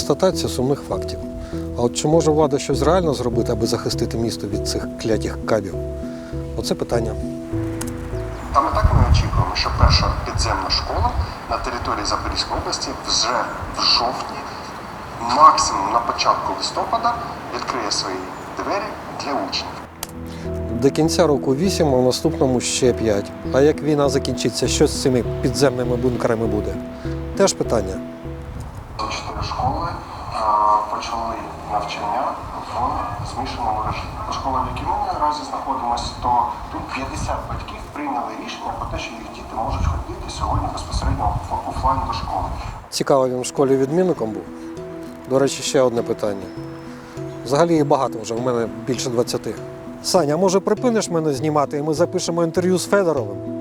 констатація сумних фактів. А от чи може влада щось реально зробити, аби захистити місто від цих клятих кабів? Оце питання. Саме так ми очікуємо, що перша підземна школа на території Запорізької області вже в жовтні, максимум на початку листопада, відкриє свої двері для учнів. До кінця року 8, а в наступному ще 5. А як війна закінчиться, що з цими підземними бункерами буде? Теж питання. Чотири школи а, почали навчання в змішаному Школа, в якій ми наразі знаходимося, то тут 50 батьків прийняли рішення про те, що їх діти можуть ходити сьогодні безпосередньо офлайн до школи. Цікаво, він в школі відмінником був. До речі, ще одне питання. Взагалі їх багато вже, в мене більше 20. Саня, а може припиниш мене знімати і ми запишемо інтерв'ю з Федоровим?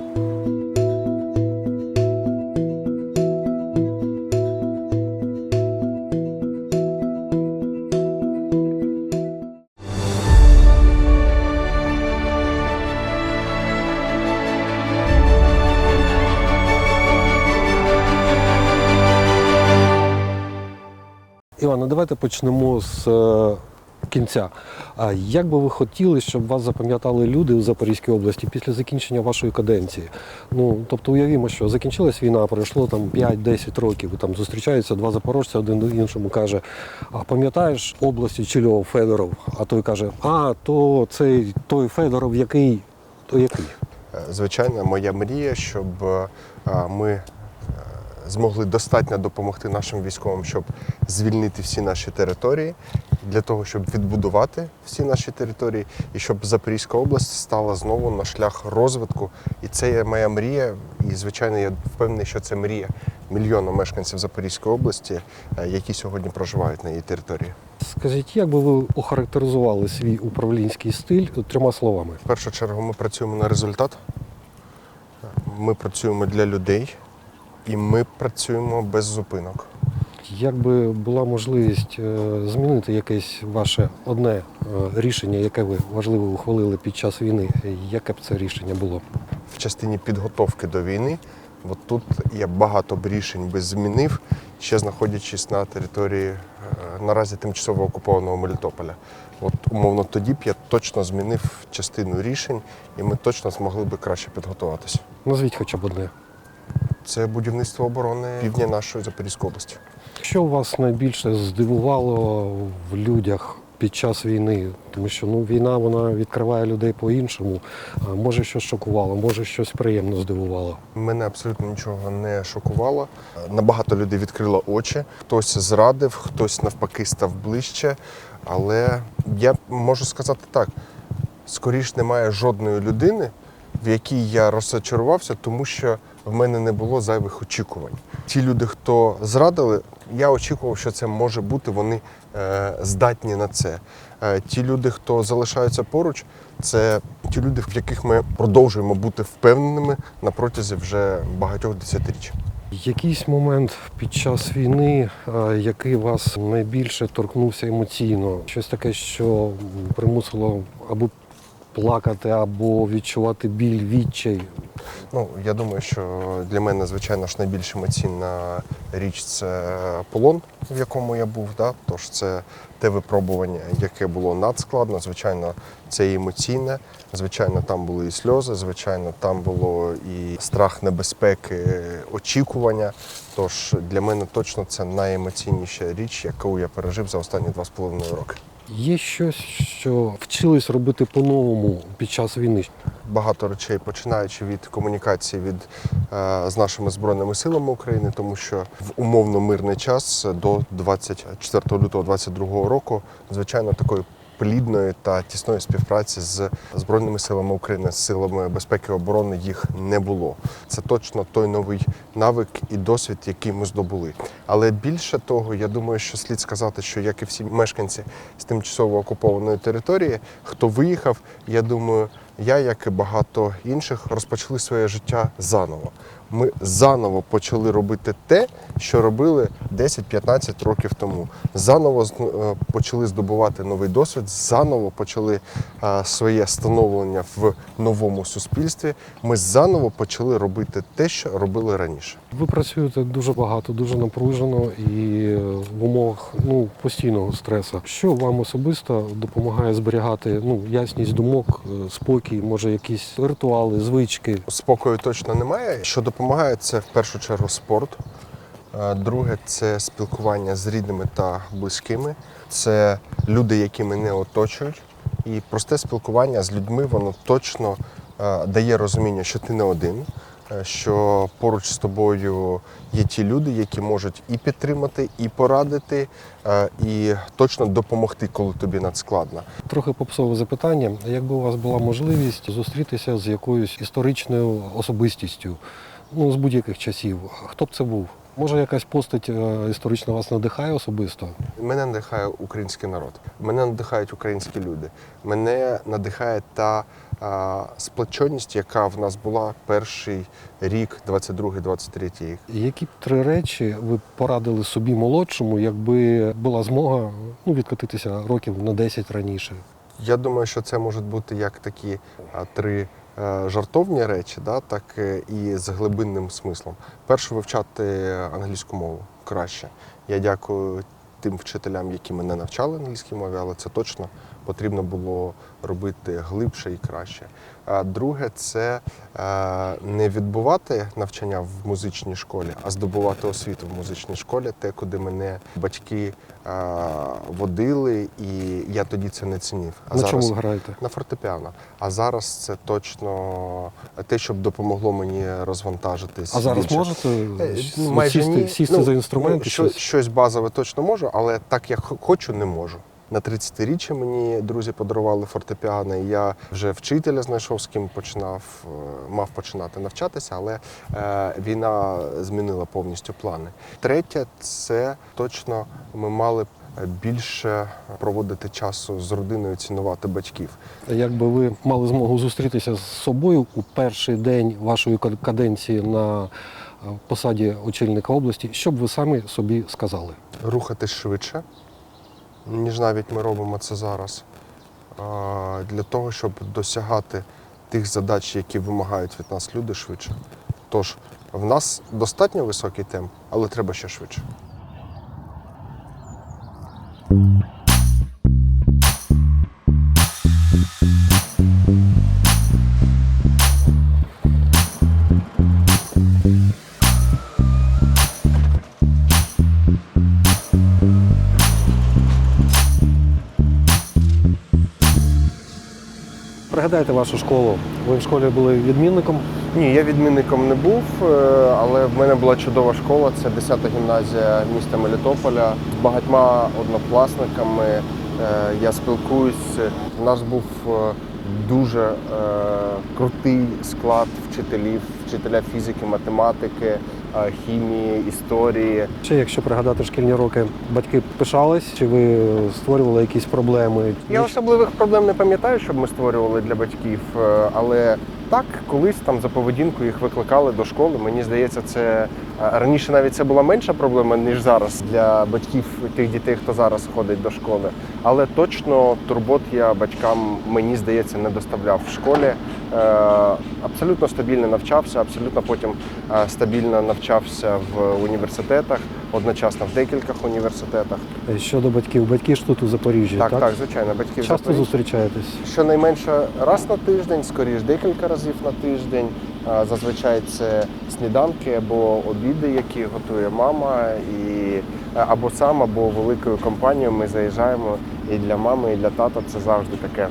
Івана, давайте почнемо з е, кінця. Як би ви хотіли, щоб вас запам'ятали люди у Запорізькій області після закінчення вашої каденції? Ну, тобто уявімо, що закінчилась війна, пройшло там 5-10 років, там зустрічаються два запорожця, один іншому каже: А пам'ятаєш області Чильов Федоров? А той каже: А, то цей той Федоров, який, то який? Е, Звичайно, моя мрія, щоб е, ми змогли достатньо допомогти нашим військовим, щоб звільнити всі наші території, для того, щоб відбудувати всі наші території, і щоб Запорізька область стала знову на шлях розвитку. І це є моя мрія. І звичайно, я впевнений, що це мрія мільйона мешканців Запорізької області, е, які сьогодні проживають на її території. Скажіть, як би ви охарактеризували свій управлінський стиль трьома словами? В першу чергу ми працюємо на результат. Ми працюємо для людей і ми працюємо без зупинок. Якби була можливість е, змінити якесь ваше одне е, рішення, яке ви важливо ухвалили під час війни, яке б це рішення було? В частині підготовки до війни, от тут я багато б рішень би змінив, ще знаходячись на території е, наразі тимчасово окупованого Мелітополя. От умовно тоді б я точно змінив частину рішень, і ми точно змогли би краще підготуватися. Назвіть хоча б одне. Це будівництво оборони півдня нашої Запорізької області. Що вас найбільше здивувало в людях під час війни? Тому що ну, війна вона відкриває людей по-іншому. Може щось шокувало, може щось приємно здивувало. Мене абсолютно нічого не шокувало. Набагато людей відкрило очі. Хтось зрадив, хтось навпаки став ближче. Але я можу сказати так: скоріш немає жодної людини, в якій я розчарувався, тому що в мене не було зайвих очікувань. Ті люди, хто зрадили, я очікував, що це може бути, вони е, здатні на це. Е, ті люди, хто залишаються поруч, це ті люди, в яких ми продовжуємо бути впевненими на протязі вже багатьох десятиріч. Якийсь момент під час війни, е, який вас найбільше торкнувся емоційно, щось таке, що примусило або плакати, або відчувати біль, відчай. Ну, я думаю, що для мене, звичайно ж, найбільш емоційна річ це полон, в якому я був. Да? Тож це те випробування, яке було надскладно. Звичайно, це і емоційне. Звичайно, там були і сльози, звичайно, там було і страх небезпеки, очікування. Тож для мене точно це найемоційніша річ, яку я пережив за останні два з половиною роки. Є щось, що вчились робити по-новому під час війни. багато речей, починаючи від комунікації від, е, з нашими збройними силами України, тому що в умовно мирний час до 24 лютого 2022 року, звичайно, такої плідної та тісної співпраці з збройними силами України, з силами безпеки і оборони їх не було. Це точно той новий навик і досвід, який ми здобули. Але більше того, я думаю, що слід сказати, що як і всі мешканці з тимчасово окупованої території, хто виїхав, я думаю, я, як і багато інших, розпочали своє життя заново. Ми заново почали робити те, що робили 10-15 років тому. Заново е, почали здобувати новий досвід, заново почали е, своє становлення в новому суспільстві. Ми заново почали робити те, що робили раніше. Ви працюєте дуже багато, дуже напружено і е, в умовах ну, постійного стресу. Що вам особисто допомагає зберігати ну, ясність думок, е, спокій, може якісь ритуали, звички? Спокою точно немає. Що допомагає, це в першу чергу спорт. Друге це спілкування з рідними та близькими. Це люди, які мене оточують. І просте спілкування з людьми воно точно дає розуміння, що ти не один, що поруч з тобою є ті люди, які можуть і підтримати, і порадити, е, і точно допомогти, коли тобі надскладно. Трохи попсове запитання. Якби у вас була можливість зустрітися з якоюсь історичною особистістю, ну з будь-яких часів, хто б це був? Може, якась постать е, історична вас надихає особисто? Мене надихає український народ, мене надихають українські люди. Мене надихає та сплоченість, яка в нас була перший рік, 22-23 рік. Які б три речі ви б порадили собі молодшому, якби була змога ну, відкотитися років на 10 раніше? Я думаю, що це можуть бути як такі три е, жартовні речі, да, так е, і з глибинним смислом. Перше, вивчати англійську мову краще. Я дякую тим вчителям, які мене навчали англійській мові, але це точно потрібно було робити глибше і краще. А друге, це е, не відбувати навчання в музичній школі, а здобувати освіту в музичній школі, те, куди мене батьки е, водили, і я тоді це не цінів. А на зараз чому ви граєте? на фортепіано. А зараз це точно те, щоб допомогло мені розвантажитись. А зараз більше. можете Е, ну, майже сісти, ні. сісти Ну, за інструменти? ну, щось, щось базове точно можу, але так як хочу, не можу. На 30-річчя мені друзі подарували фортепіано, і я вже вчителя знайшов, з ким починав, е, мав починати навчатися, але е, війна змінила повністю плани. Третє, це точно ми мали б більше проводити часу з родиною, цінувати батьків. Якби ви мали змогу зустрітися з собою у перший день вашої кад- каденції на е, посаді очільника області, що б ви самі собі сказали? рухатись швидше, ніж навіть ми робимо це зараз, для того, щоб досягати тих задач, які вимагають від нас люди швидше. Тож в нас достатньо високий темп, але треба ще швидше. Пригадайте вашу школу. Ви в школі були відмінником. Ні, я відмінником не був, е, але в мене була чудова школа. Це 10-та гімназія міста Мелітополя. З багатьма однокласниками е, я спілкуюсь. У нас був е, дуже крутий склад вчителів, вчителя фізики, математики, хімії, історії. Чи якщо пригадати шкільні роки, батьки пишались, чи ви створювали якісь проблеми? Я особливих проблем не пам'ятаю, щоб ми створювали для батьків, е, але так, колись там за поведінку їх викликали до школи. Мені здається, це е, раніше навіть це була менша проблема, ніж зараз для батьків тих дітей, хто зараз ходить до школи. Але точно турбот я батькам, мені здається, не доставляв в школі. Е, Абсолютно стабільно навчався, абсолютно потім е, стабільно навчався в університетах, одночасно в декількох університетах. Щодо батьків, батьки ж тут у Запоріжжі, Так, так? так, звичайно, батьків Часто Запоріжжя. зустрічаєтесь? Щонайменше раз на тиждень, скоріш декілька разів на тиждень. Зазвичай це сніданки або обіди, які готує мама, і е, або сам, або великою компанією ми заїжджаємо. І для мами, і для тата це завжди таке е,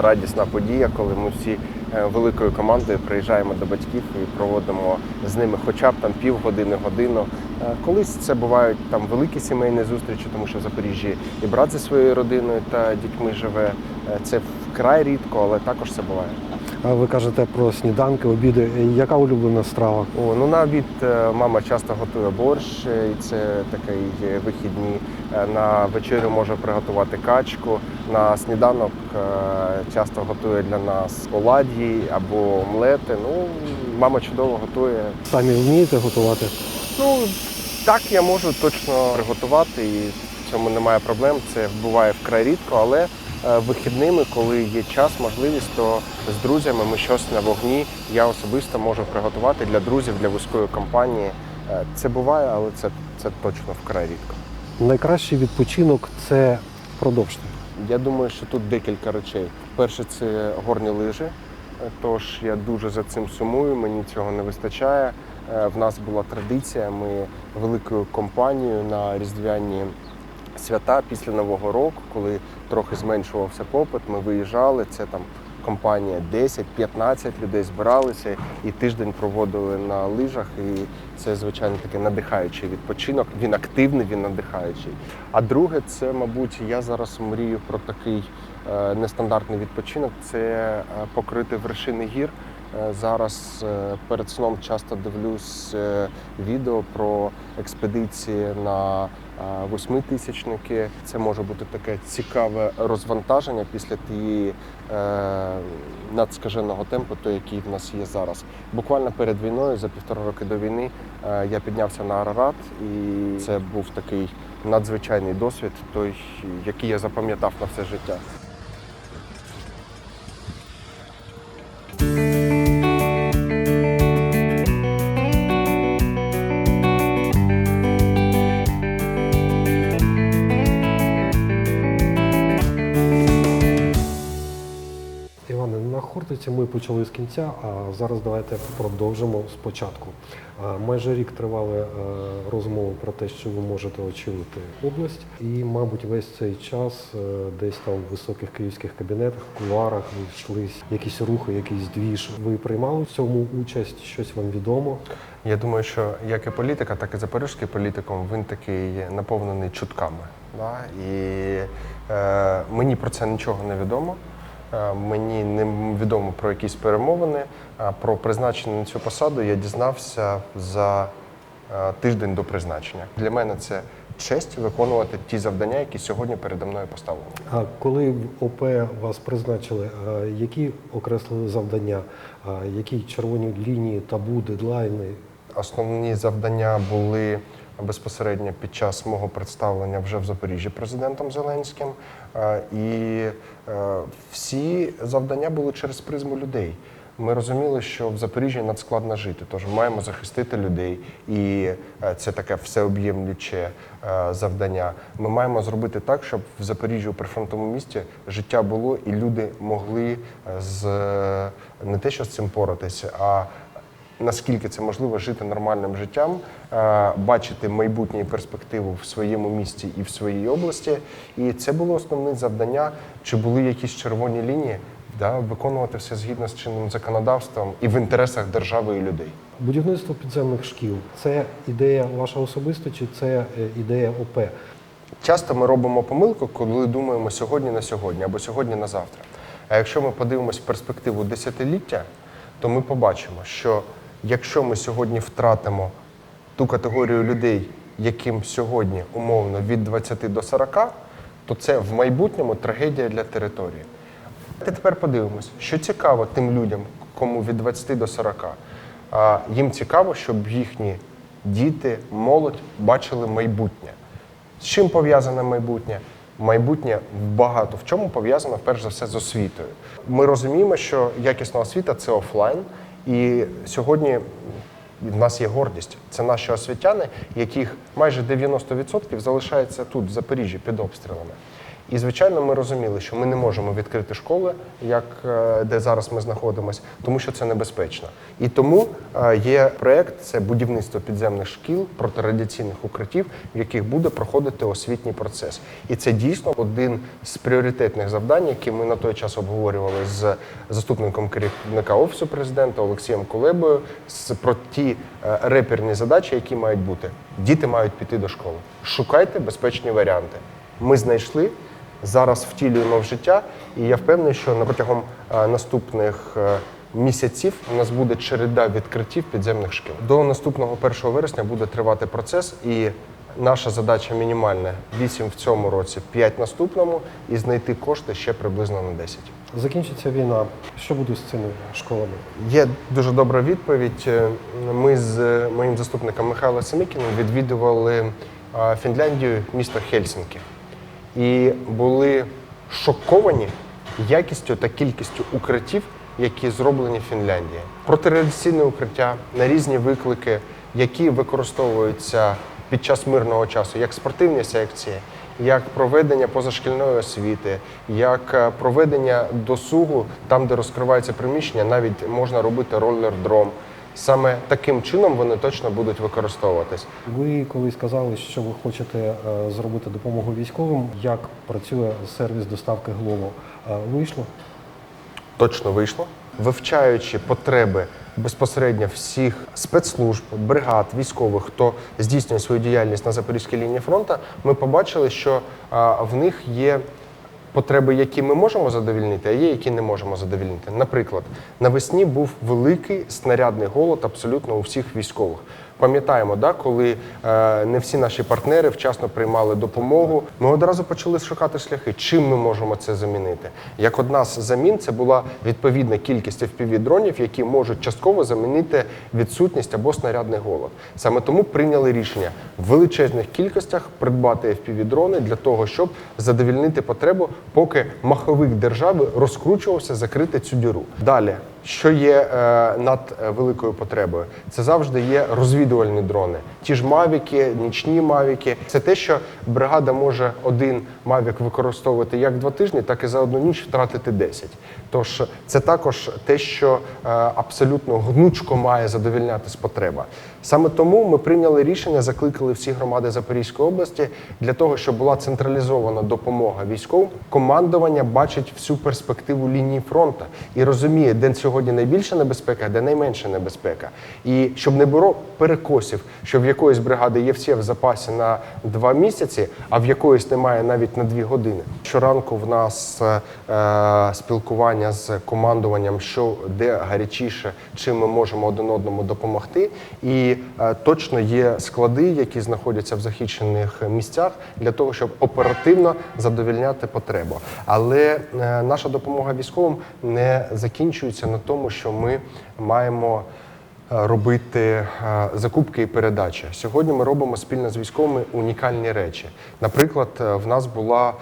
радісна подія, коли ми всі е, великою командою приїжджаємо до батьків і проводимо з ними хоча б там півгодини, годину Е, Колись це бувають там великі сімейні зустрічі, тому що в Запоріжжі і брат зі своєю родиною та дітьми живе. Е, Це вкрай рідко, але також це буває. А ви кажете про сніданки, обіди. Яка улюблена страва? О, ну на обід е, мама часто готує борщ, е, і це такий е, вихідні. Е, На вечерю може приготувати качку. На сніданок часто готує для нас оладьї або омлети. Ну, мама чудово готує. Самі вмієте готувати? Ну так я можу точно приготувати, і в цьому немає проблем. Це буває вкрай рідко, але вихідними, коли є час, можливість, то з друзями ми щось на вогні. Я особисто можу приготувати для друзів, для вузької компанії. Е, Це буває, але це, це точно вкрай рідко. Найкращий відпочинок це продовжте. Я думаю, що тут декілька речей. Перше, це горні лижі. Е, Тож я дуже за цим сумую, мені цього не вистачає. Е, В нас була традиція. Ми великою компанією на різдвяні свята після Нового року, коли трохи зменшувався попит, ми виїжджали. Це там компанія 10-15 людей збиралися і тиждень проводили на лижах. І це, звичайно, такий надихаючий відпочинок. Він активний, він надихаючий. А друге, це, мабуть, я зараз мрію про такий е, нестандартний відпочинок це е, покрити вершини гір. Е, Зараз перед сном часто дивлюсь відео про експедиції на восьмитисячники. Це може бути таке цікаве розвантаження після тієї е, надскаженого темпу, той, який в нас є зараз. Буквально перед війною, за півтора роки до війни, е, я піднявся на Арарат, і це був такий надзвичайний досвід, той, який я запам'ятав на все життя. Ми почали з кінця, а зараз давайте продовжимо спочатку. Майже рік тривали е, розмови про те, що ви можете очолити область, і, мабуть, весь цей час е, десь там в високих київських кабінетах, кулуарах ви йшли якісь рухи, якийсь двіж. Ви приймали в цьому участь? Щось вам відомо? Я думаю, що як і політика, так і запорізький політикум він такий наповнений чутками. Да? І е, мені про це нічого не відомо. Е, Мені не відомо про якісь перемовини. А про призначення на цю посаду я дізнався за е, тиждень до призначення. Для мене це честь виконувати ті завдання, які сьогодні передо мною поставлені. А коли в ОП вас призначили, які окреслили завдання, які червоні лінії, табу, дедлайни? Основні завдання були безпосередньо під час мого представлення вже в Запоріжжі президентом Зеленським. Е, І е, всі завдання були через призму людей. Ми розуміли, що в Запоріжжі надскладно жити, тож маємо захистити людей, і е, це таке всеоб'ємлюче завдання. Ми маємо зробити так, щоб в Запоріжжі у прифронтовому місті життя було, і люди могли з не те, що з цим поратися, а наскільки це можливо жити нормальним життям, е, бачити майбутнє і перспективу в своєму місті і в своїй області. І це було основне завдання. Чи були якісь червоні лінії? Да, виконувати все згідно з чинним законодавством і в інтересах держави і людей. Будівництво підземних шкіл це ідея ваша особиста чи це е, ідея ОП? Часто ми робимо помилку, коли думаємо сьогодні на сьогодні або сьогодні на завтра. А якщо ми подивимось перспективу десятиліття, то ми побачимо, що якщо ми сьогодні втратимо ту категорію людей, яким сьогодні умовно від 20 до 40, то це в майбутньому трагедія для території. Тепер подивимось, що цікаво тим людям, кому від 20 до 40. А, Їм цікаво, щоб їхні діти, молодь бачили майбутнє. З чим пов'язане майбутнє? Майбутнє багато в чому пов'язано перш за все з освітою. Ми розуміємо, що якісна освіта це офлайн, і сьогодні в нас є гордість. Це наші освітяни, яких майже 90% залишається тут, в Запоріжжі, під обстрілами. І звичайно, ми розуміли, що ми не можемо відкрити школи, як е, де зараз ми знаходимося, тому що це небезпечно. І тому е, є проект це будівництво підземних шкіл протирадіаційних укриттів, в яких буде проходити освітній процес. І це дійсно один з пріоритетних завдань, які ми на той час обговорювали з заступником керівника офісу президента Олексієм Кулебою з про ті е, реперні задачі, які мають бути. Діти мають піти до школи. Шукайте безпечні варіанти. Ми знайшли. Зараз втілюємо в життя, і я впевнений, що на протягом е, наступних е, місяців у нас буде череда відкриттів підземних шкіл. До наступного 1 вересня буде тривати процес, і наша задача мінімальна 8 в цьому році, 5 наступному, і знайти кошти ще приблизно на 10. Закінчиться війна. Що буде з цими школами? Є дуже добра відповідь. Е, Ми з моїм заступником Михайлом Семікіним відвідували Фінляндію, місто Хельсінкі, і були шоковані якістю та кількістю укриттів, які зроблені в Фінляндії. Протирадіаційне укриття на різні виклики, які використовуються під час мирного часу, як спортивні секції, як проведення позашкільної освіти, як е, проведення досугу там, де розкривається приміщення, навіть можна робити ролер-дром. Саме таким чином вони точно будуть використовуватись. Ви колись казали, що ви хочете е, зробити допомогу військовим. Як працює сервіс доставки Глово? Е, Вийшло? точно вийшло, вивчаючи потреби безпосередньо всіх спецслужб, бригад, військових, хто здійснює свою діяльність на запорізькій лінії фронту, ми побачили, що в них є. Потреби, які ми можемо задовільнити, а є, які не можемо задовільнити. Наприклад, навесні був великий снарядний голод абсолютно у всіх військових. Пам'ятаємо, да, коли е, не всі наші партнери вчасно приймали допомогу. Ми одразу почали шукати шляхи, чим ми можемо це замінити. Як одна з замін, це була відповідна кількість FPV-дронів, які можуть частково замінити відсутність або снарядний голод. Саме тому прийняли рішення в величезних кількостях придбати FPV-дрони для того, щоб задовільнити потребу, поки маховик держави розкручувався закрити цю діру. Далі. Що є е, над е, великою потребою? Це завжди є розвідувальні дрони. Ті ж мавіки, нічні мавіки. Це те, що бригада може один мавік використовувати як два тижні, так і за одну ніч втратити 10. Тож це також те, що е, абсолютно гнучко має задовільнятись потреба. Саме тому ми прийняли рішення, закликали всі громади Запорізької області для того, щоб була централізована допомога військовим. Командування бачить всю перспективу лінії фронту і розуміє, де сьогодні найбільша небезпека, де найменша небезпека. І щоб не було перекосів, що в якоїсь бригади є всі в запасі на два місяці, а в якоїсь немає навіть на дві години. Щоранку в нас е, е, спілкування з командуванням, що де гарячіше, чим ми можемо один одному допомогти. І е, точно є склади, які знаходяться в захищених місцях для того, щоб оперативно задовільняти потребу. Але е, наша допомога військовим не закінчується на тому, що ми маємо. е, Робити закупки і передачі сьогодні. Ми робимо спільно з військовими унікальні речі. Наприклад, в нас була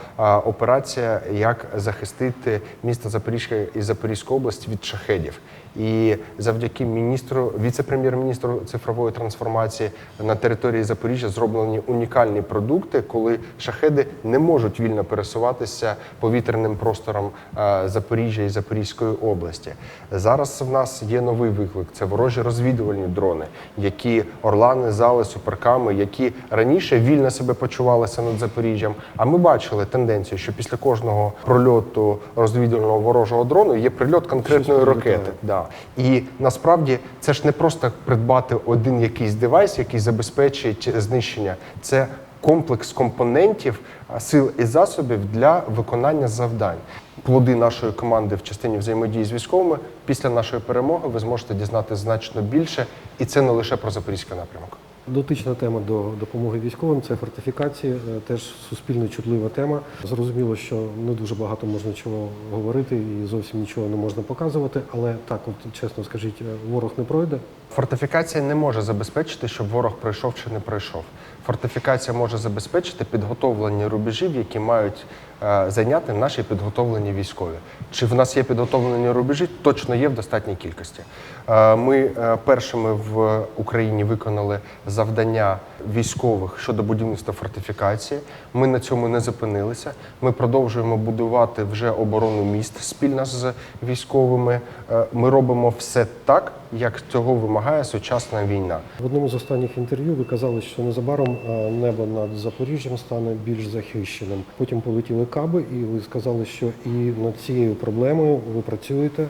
операція, як захистити місто Запоріжжя і Запорізьку область від шахедів. І завдяки міністру, віце-прем'єр-міністру цифрової трансформації на території Запоріжжя зроблені унікальні продукти, коли шахеди не можуть вільно пересуватися повітряним простором е, Запоріжжя і Запорізької області. Зараз в нас є новий виклик: це ворожі розвідувальні дрони, які орлани, зали, суперками, які раніше вільно себе почувалися над Запоріжжям. А ми бачили тенденцію, що після кожного прольоту розвідувального ворожого дрону є прильот конкретної ракети. прилітає. І насправді це ж не просто придбати один якийсь девайс, який забезпечить знищення. Це комплекс компонентів, сил і засобів для виконання завдань. Плоди нашої команди в частині взаємодії з військовими після нашої перемоги ви зможете дізнати значно більше, і це не лише про запорізький напрямок. Дотична тема до допомоги військовим це фортифікації, е, теж суспільно чутлива тема. Зрозуміло, що не дуже багато можна чого говорити і зовсім нічого не можна показувати. Але так, от чесно скажіть, е, ворог не пройде. Фортифікація не може забезпечити, щоб ворог пройшов чи не пройшов. Фортифікація може забезпечити підготовлені рубежів, які мають е, зайняти наші підготовлені військові. Чи в нас є підготовлені рубежі? Точно є в достатній кількості. Е, Ми е, першими в Україні виконали завдання військових щодо будівництва фортифікації. Ми на цьому не зупинилися. Ми продовжуємо будувати вже оборону міст спільно з військовими. Ми робимо все так, як цього вимагає сучасна війна. В одному з останніх інтерв'ю ви казали, що незабаром е, небо над Запоріжжям стане більш захищеним. Потім полетіли каби, і ви сказали, що і над цією проблемою ви працюєте.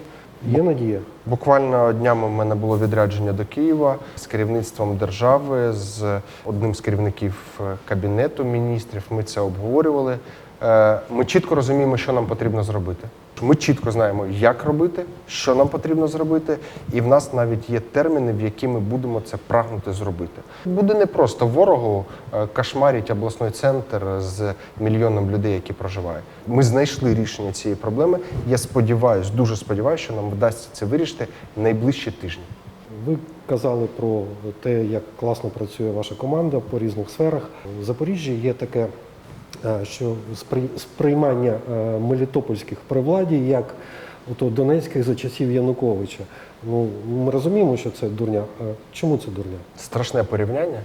Є надія? Буквально днями в мене було відрядження до Києва з керівництвом держави, з одним з керівників е, кабінету міністрів. Ми це обговорювали. Е, Ми чітко розуміємо, що нам потрібно зробити. Ми чітко знаємо, як робити, що нам потрібно зробити, і в нас навіть є терміни, в які ми будемо це прагнути зробити. Буде не просто ворогу е, кошмарить обласний центр з мільйоном людей, які проживають. Ми знайшли рішення цієї проблеми. Я сподіваюся, дуже сподіваюся, що нам вдасться це вирішити найближчі тижні. Ви казали про те, як класно працює ваша команда по різних сферах. В Запоріжжі є таке, що сприймання е, мелітопольських при владі як ото донецьких за часів Януковича. Ну ми розуміємо, що це дурня. Е, Чому це дурня? Страшне порівняння.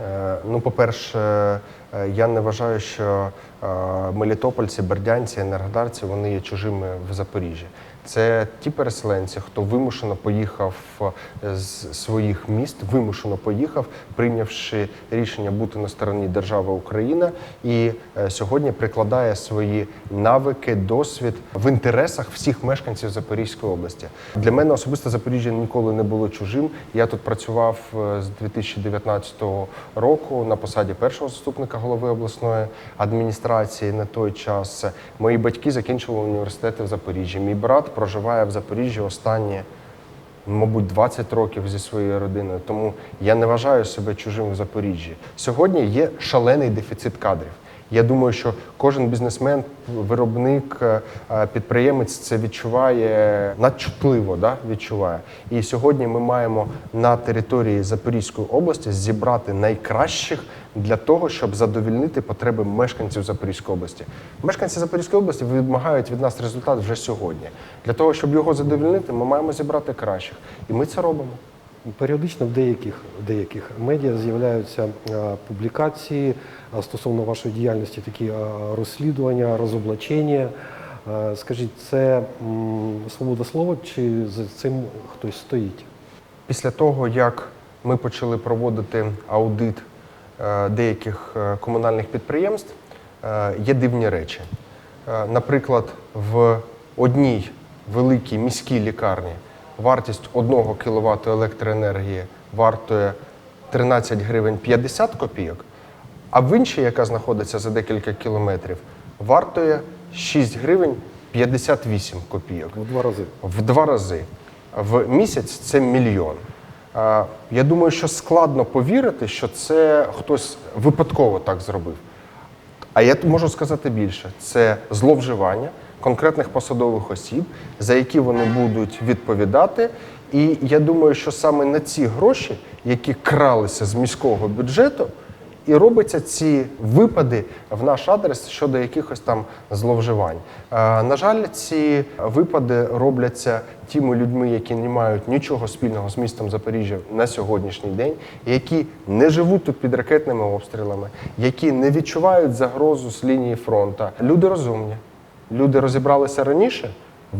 Е, Ну, по-перше, е, я не вважаю, що е, мелітопольці, бердянці, енергодарці вони є чужими в Запоріжжі. Це ті переселенці, хто вимушено поїхав е, з своїх міст, вимушено поїхав, прийнявши рішення бути на стороні держави Україна, і е, сьогодні прикладає свої навики, досвід в інтересах всіх мешканців Запорізької області. Для мене особисто Запоріжжя ніколи не було чужим. Я тут працював е, з 2019 року на посаді першого заступника голови обласної адміністрації на той час. Мої батьки закінчили університети в Запоріжжі. Мій брат проживає в Запоріжжі останні, мабуть, 20 років зі своєю родиною. Тому я не вважаю себе чужим в Запоріжжі. Сьогодні є шалений дефіцит кадрів. Я думаю, що кожен бізнесмен, виробник, е, е, підприємець це відчуває надчутливо, да? відчуває. І сьогодні ми маємо на території Запорізької області зібрати найкращих для того, щоб задовільнити потреби мешканців Запорізької області. Мешканці Запорізької області вимагають від нас результат вже сьогодні. Для того, щоб його задовільнити, ми маємо зібрати кращих. І ми це робимо. Періодично в деяких, деяких медіа з'являються е, публікації стосовно вашої діяльності, такі е, розслідування, розоблачення. Е, Скажіть, це свобода слова чи за цим хтось стоїть? Після того, як ми почали проводити аудит деяких комунальних підприємств, є дивні речі. Наприклад, в одній великій міській лікарні вартість 1 кВт електроенергії вартує 13 гривень 50 копійок, а в іншій, яка знаходиться за декілька кілометрів, вартує 6 гривень 58 копійок В два рази. в два рази. В місяць це мільйон. Я думаю, що складно повірити, що це хтось випадково так зробив. А я можу сказати більше: це зловживання конкретних посадових осіб, за які вони будуть відповідати. І я думаю, що саме на ці гроші, які кралися з міського бюджету, і робляться ці випади в наш адрес щодо якихось там зловживань. Е, На жаль, ці випади робляться тими людьми, які не мають нічого спільного з містом Запоріжжя на сьогоднішній день, які не живуть тут під ракетними обстрілами, які не відчувають загрозу з лінії фронту. Люди розумні, люди розібралися раніше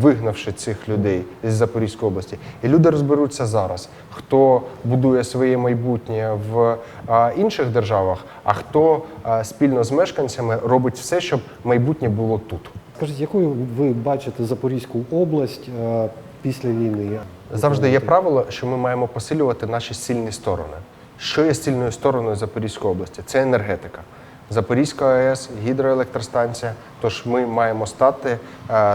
вигнавши цих людей з Запорізької області. І люди розберуться зараз, хто будує своє майбутнє в а, інших державах, а хто а, спільно з мешканцями робить все, щоб майбутнє було тут. Скажіть, якою ви бачите Запорізьку область е, після війни? Завжди є правило, що ми маємо посилювати наші сильні сторони. Що є сильною стороною Запорізької області? Це енергетика. Запорізька АЕС, гідроелектростанція. Тож ми маємо стати е,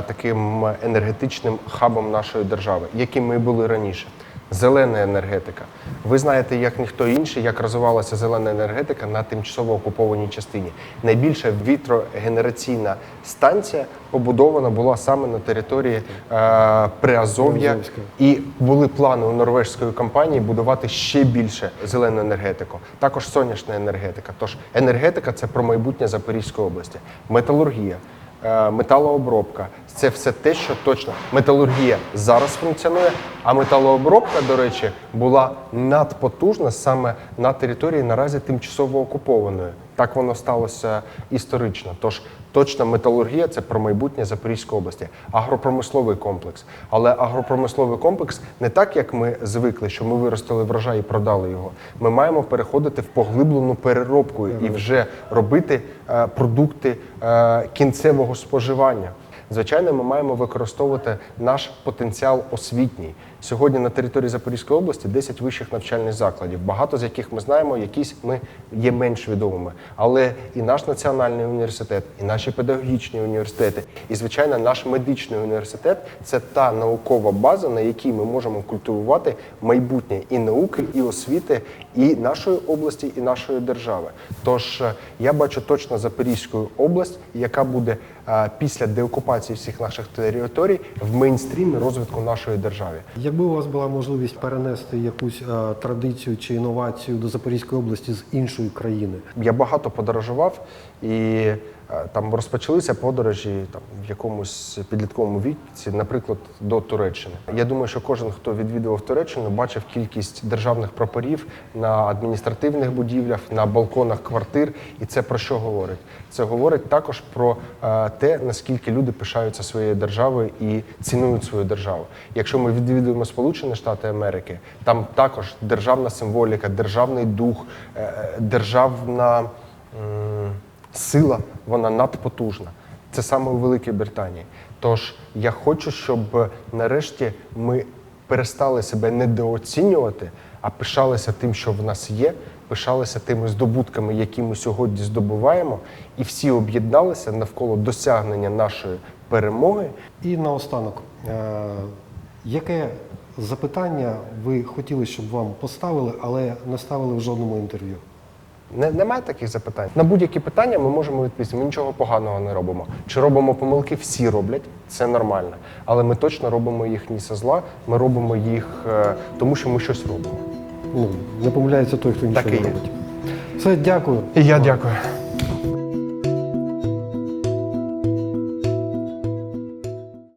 таким енергетичним хабом нашої держави, яким ми були раніше. Зелена енергетика. Ви знаєте, як ніхто інший, як розвивалася зелена енергетика на тимчасово окупованій частині. Найбільша вітрогенераційна станція побудована була саме на території е, Приазов'я. І були плани у норвежської компанії будувати ще більше зелену енергетику, також сонячна енергетика. Тож енергетика це про майбутнє Запорізької області, металургія. Е, Металообробка це все те, що точно металургія зараз функціонує. А металообробка, до речі, була надпотужна саме на території наразі тимчасово окупованої. Так воно сталося історично. Тож точно металургія це про майбутнє Запорізької області, агропромисловий комплекс. Але агропромисловий комплекс не так, як ми звикли, що ми виростили врожай і продали його. Ми маємо переходити в поглиблену переробку і вже робити е, продукти е, кінцевого споживання. Звичайно, ми маємо використовувати наш потенціал освітній. Сьогодні на території Запорізької області 10 вищих навчальних закладів, багато з яких ми знаємо, якісь ми є менш відомими. Але і наш національний університет, і наші педагогічні університети, і звичайно, наш медичний університет це та наукова база, на якій ми можемо культивувати майбутнє і науки, і освіти, і нашої області, і нашої держави. Тож е, я бачу точно Запорізьку область, яка буде е, після деокупації всіх наших територій в мейнстрімі розвитку нашої держави. Якби у вас була можливість перенести якусь е, традицію чи інновацію до Запорізької області з іншої країни, Я багато подорожував і там розпочалися подорожі там в якомусь підлітковому віці, наприклад, до Туреччини. Я думаю, що кожен, хто відвідував Туреччину, бачив кількість державних прапорів на адміністративних будівлях, на балконах квартир. І це про що говорить? Це говорить також про е, те, наскільки люди пишаються своєю державою і цінують свою державу. Якщо ми відвідуємо Сполучені Штати Америки, там також державна символіка, державний дух, е, е, державна сила, вона надпотужна. Це саме у Великій Британії. Тож я хочу, щоб нарешті ми перестали себе недооцінювати, а пишалися тим, що в нас є, пишалися тими здобутками, які ми сьогодні здобуваємо, і всі об'єдналися навколо досягнення нашої перемоги. І наостанок, е, яке запитання ви хотіли, щоб вам поставили, але не ставили в жодному інтерв'ю? Не, немає таких запитань. На будь-які питання ми можемо відповісти. Ми нічого поганого не робимо. Чи робимо помилки? Всі роблять, це нормально. Але ми точно робимо їх не зі зла, ми робимо їх е, тому, що ми щось робимо. Ну, не помиляється той, хто нічого Так і не є. робить. Все, дякую. І я дякую.